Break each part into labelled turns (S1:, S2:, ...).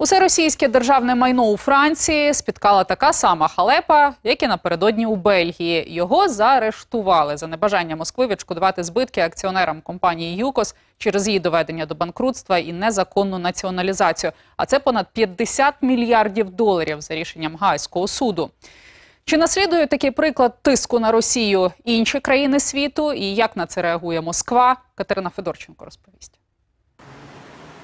S1: Усе російське державне майно у Франції спіткала така сама халепа, як і напередодні у Бельгії. Його заарештували за небажання Москви відшкодувати збитки акціонерам компанії ЮКОС через її доведення до банкрутства і незаконну націоналізацію. А це понад 50 мільярдів доларів за рішенням Гаазького суду. Чи наслідує такий приклад тиску на Росію інші країни світу? І як на це реагує Москва? Катерина Федорченко розповість.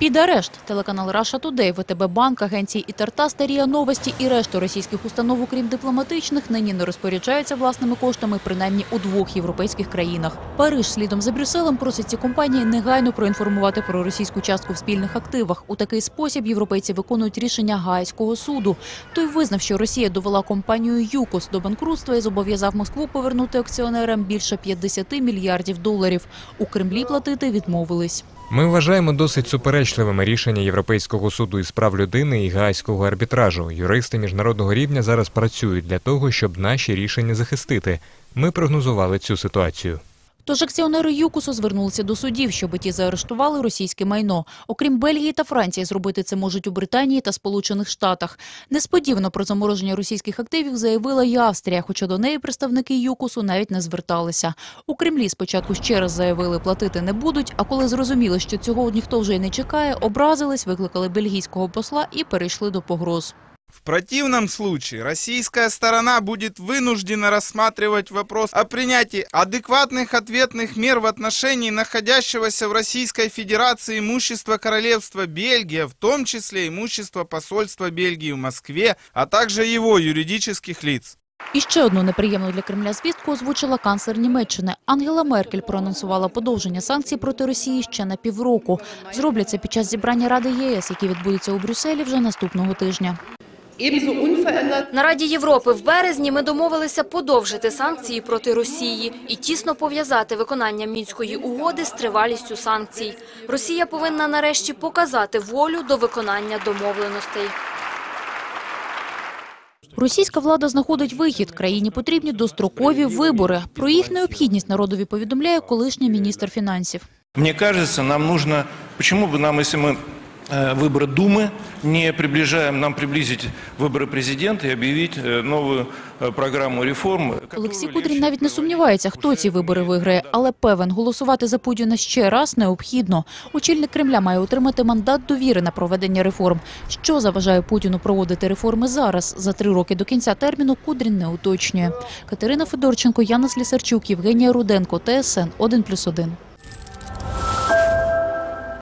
S2: Під арешт телеканал Раша Тудей, ВТБ Банк, агенції Ітарта, Старія Новості і решту російських установ, окрім дипломатичних, нині не розпоряджаються власними коштами принаймні у двох європейських країнах. Париж слідом за Брюсселем просить ці компанії негайно проінформувати про російську частку в спільних активах. У такий спосіб європейці виконують рішення Гаазького суду. Той визнав, що Росія довела компанію ЮКОС до банкрутства і зобов'язав Москву повернути акціонерам більше 50 мільярдів доларів. У Кремлі платити відмовились.
S3: Ми вважаємо досить суперечливими рішення Європейського суду із прав людини і Гаазького арбітражу. Юристи міжнародного рівня зараз працюють для того, щоб наші рішення захистити. Ми прогнозували цю ситуацію.
S2: Тож акціонери ЮКУСу звернулися до судів, щоб ті заарештували російське майно. Окрім Бельгії та Франції, зробити це можуть у Британії та Сполучених Штатах. Несподівано про замороження російських активів заявила і Австрія, хоча до неї представники ЮКУСу навіть не зверталися. У Кремлі спочатку ще раз заявили, платити не будуть, а коли зрозуміли, що цього ніхто вже й не чекає, образились, викликали бельгійського посла і перейшли до погроз.
S4: В противном случае российская сторона будет вынуждена рассматривать вопрос о принятии адекватных ответных мер в отношении находящегося в Российской Федерации имущества Королевства Бельгия, в том числе имущества посольства Бельгии в Москве, а также его юридических лиц.
S2: І ще одну неприємну для Кремля звістку озвучила канцлер Німеччини. Ангела Меркель проанонсувала подовження санкцій проти Росії ще на півроку. Зроблять це під час зібрання Ради ЄС, яке відбудеться у Брюсселі вже наступного тижня.
S5: Ebenso unverändert
S6: На Раді Європи в березні ми домовилися подовжити санкції проти Росії і тісно пов'язати виконання мінської угоди з тривалістю санкцій. Росія повинна нарешті показати волю до виконання домовленостей.
S2: Російська влада знаходить вихід. Країні потрібні дострокові вибори. Про їх необхідність народові повідомляє колишній міністр фінансів.
S7: Мне кажется, нам нужно, почему бы нам, если мы э, выборы Думы не приближаем, нам приблизить выборы президента и объявить э, новую э, программу реформ. которую
S2: Олексій
S7: легче
S2: Кудрін навіть не сумнівається, хто ці вибори виграє, але певен, голосувати за Путіна ще раз необхідно. Очільник Кремля має отримати мандат довіри на проведення реформ. Що заважає Путіну проводити реформи зараз? За три роки до кінця терміну Кудрін не уточнює. Катерина Федорченко, Яна Слісарчук, Євгенія Руденко, ТСН 1+,1.